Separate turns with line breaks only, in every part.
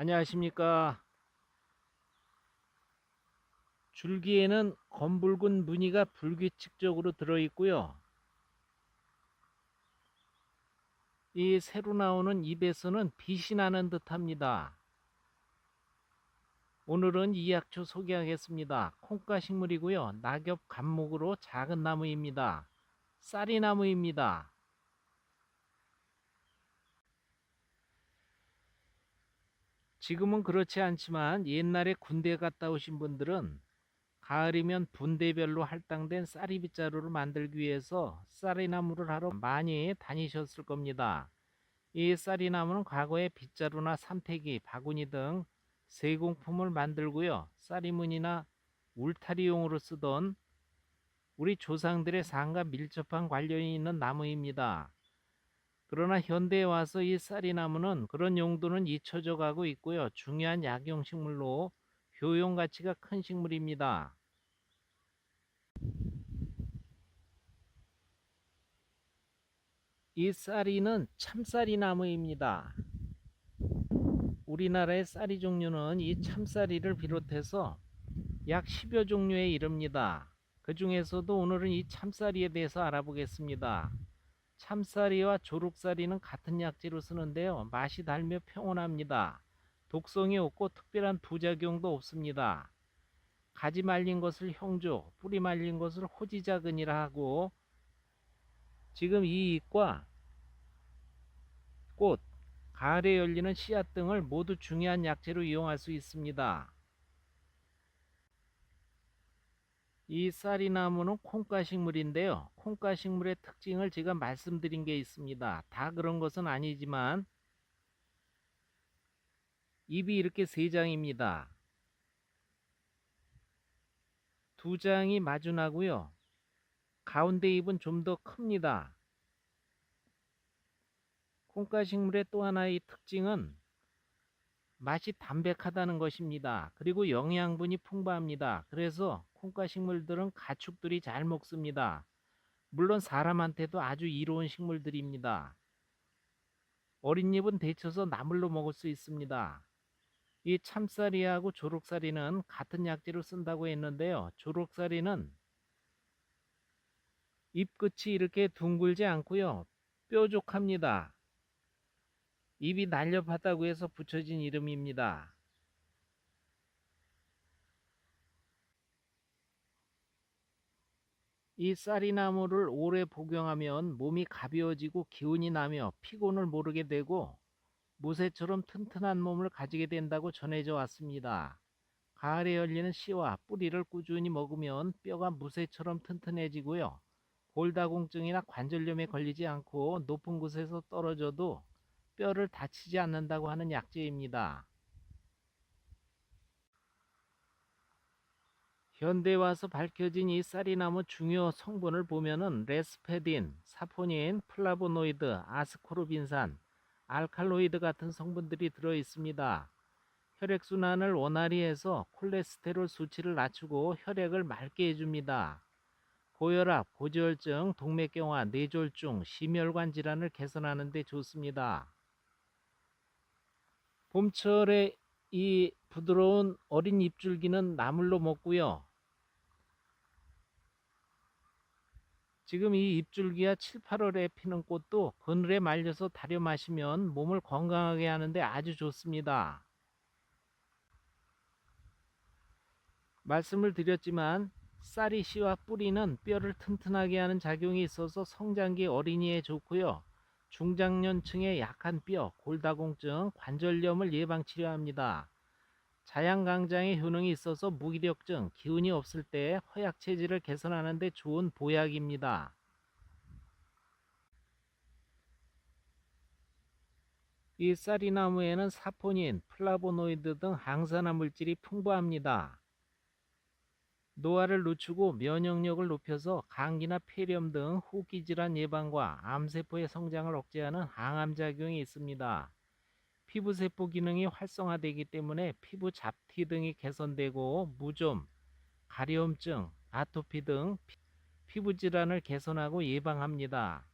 안녕하십니까. 줄기에는 검붉은 무늬가 불규칙적으로 들어있고요. 이 새로 나오는 잎에서는 빛이 나는 듯 합니다. 오늘은 이 약초 소개하겠습니다. 콩가 식물이고요. 낙엽 감목으로 작은 나무입니다. 쌀이 나무입니다. 지금은 그렇지 않지만 옛날에 군대 갔다 오신 분들은 가을이면 분대별로 할당된 쌀이 빗 자루를 만들기 위해서 쌀이나무를 하러 많이 다니셨을 겁니다. 이 쌀이나무는 과거에 빗자루나 삼태기, 바구니 등 세공품을 만들고요. 쌀이문이나 울타리용으로 쓰던 우리 조상들의 삶과 밀접한 관련이 있는 나무입니다. 그러나 현대에 와서 이 쌀이나무는 그런 용도는 잊혀져 가고 있고요. 중요한 약용 식물로 효용 가치가 큰 식물입니다. 이 쌀이는 참쌀이 나무입니다. 우리나라의 쌀이 종류는 이 참쌀이를 비롯해서 약 10여 종류에 이릅니다. 그 중에서도 오늘은 이 참쌀이에 대해서 알아보겠습니다. 참쌀이와 조룩쌀이는 같은 약재로 쓰는데요. 맛이 달며 평온합니다. 독성이 없고 특별한 부작용도 없습니다. 가지 말린 것을 형조, 뿌리 말린 것을 호지자근이라 하고 지금 이 잎과 꽃, 가을에 열리는 씨앗 등을 모두 중요한 약재로 이용할 수 있습니다. 이 쌀이나무는 콩가식물인데요. 콩가식물의 특징을 제가 말씀드린 게 있습니다. 다 그런 것은 아니지만 잎이 이렇게 세 장입니다. 두 장이 마주나고요. 가운데 잎은 좀 더 큽니다. 콩가식물의 또 하나의 특징은 맛이 담백하다는 것입니다. 그리고 영양분이 풍부합니다. 그래서 콩가식물들은 가축들이 잘 먹습니다. 물론 사람한테도 아주 이로운 식물들입니다. 어린 잎은 데쳐서 나물로 먹을 수 있습니다. 이 참쌀이하고 조록쌀이는 같은 약재로 쓴다고 했는데요. 조록쌀이는 잎끝이 이렇게 둥글지 않고요. 뾰족합니다. 입이 날렵하다고 해서 붙여진 이름입니다. 이 쌀이나무를 오래 복용하면 몸이 가벼워지고 기운이 나며 피곤을 모르게 되고 무쇠처럼 튼튼한 몸을 가지게 된다고 전해져 왔습니다. 가을에 열리는 씨와 뿌리를 꾸준히 먹으면 뼈가 무쇠처럼 튼튼해지고요. 골다공증이나 관절염에 걸리지 않고 높은 곳에서 떨어져도 뼈를 다치지 않는다고 하는 약재입니다. 현대 와서 밝혀진 이 쌀이나무 중요 성분을 보면은 레스페딘, 사포닌, 플라보노이드, 아스코르빈산, 알칼로이드 같은 성분들이 들어 있습니다. 혈액순환을 원활히 해서 콜레스테롤 수치를 낮추고 혈액을 맑게 해줍니다. 고혈압, 고지혈증, 동맥경화, 뇌졸중, 심혈관 질환을 개선하는 데 좋습니다. 봄철에 이 부드러운 어린 잎줄기는 나물로 먹고요. 지금 이 잎줄기가 7, 8월에 피는 꽃도 그늘에 말려서 다려 마시면 몸을 건강하게 하는데 아주 좋습니다. 말씀을 드렸지만 쌀이 씨와 뿌리는 뼈를 튼튼하게 하는 작용이 있어서 성장기 어린이에 좋고요. 중장년층의 약한 뼈, 골다공증, 관절염을 예방 치료합니다. 자양강장의 효능이 있어서 무기력증, 기운이 없을 때 허약 체질을 개선하는 데 좋은 보약입니다. 이 쌀이나무에는 사포닌, 플라보노이드 등 항산화 물질이 풍부합니다. 노화를 늦추고 면역력을 높여서 감기나 폐렴 등 호기 질환 예방과 암세포의 성장을 억제하는 항암 작용이 있습니다. 피부 세포 기능이 활성화되기 때문에 피부 잡티 등이 개선되고 무좀, 가려움증, 아토피 등 피부 질환을 개선하고 예방합니다.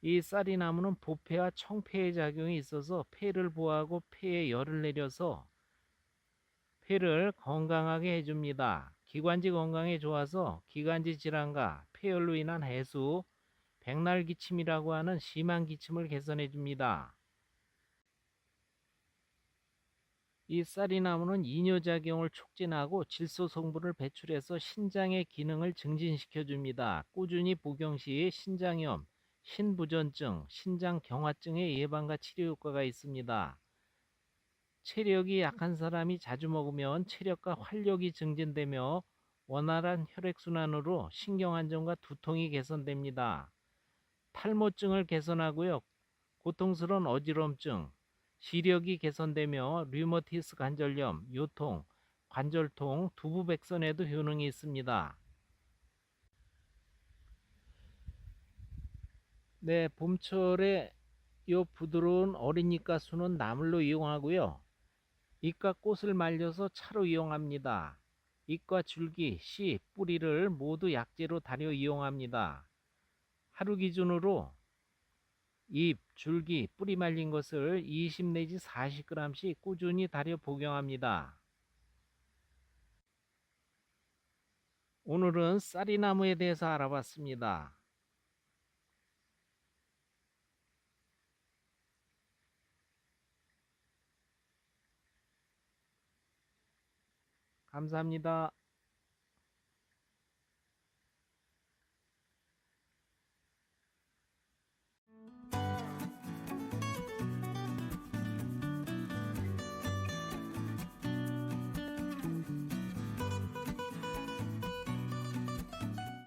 이 쌀이나무는 보폐와 청폐의 작용이 있어서 폐를 보호하고 폐에 열을 내려서 폐를 건강하게 해줍니다. 기관지 건강에 좋아서 기관지 질환과 폐열로 인한 해수, 백날 기침이라고 하는 심한 기침을 개선해 줍니다. 이 쌀이나무는 이뇨작용을 촉진하고 질소 성분을 배출해서 신장의 기능을 증진시켜 줍니다. 꾸준히 복용 시 신장염, 신부전증, 신장 경화증의 예방과 치료 효과가 있습니다. 체력이 약한 사람이 자주 먹으면 체력과 활력이 증진되며 원활한 혈액순환으로 신경안정과 두통이 개선됩니다. 탈모증을 개선하고요. 고통스러운 어지럼증, 시력이 개선되며 류머티스 관절염, 요통, 관절통, 두부백선에도 효능이 있습니다. 네, 봄철에 요 부드러운 어린 이 가수는 나물로 이용하고요. 이과 꽃을 말려서 차로 이용합니다. 잎과 줄기, 씨, 뿌리를 모두 약재로 다려 이용합니다. 하루 기준으로 잎, 줄기, 뿌리 말린 것을 20 내지 40g씩 꾸준히 다려 복용합니다. 오늘은 쌀이나무에 대해서 알아봤습니다. 감사합니다.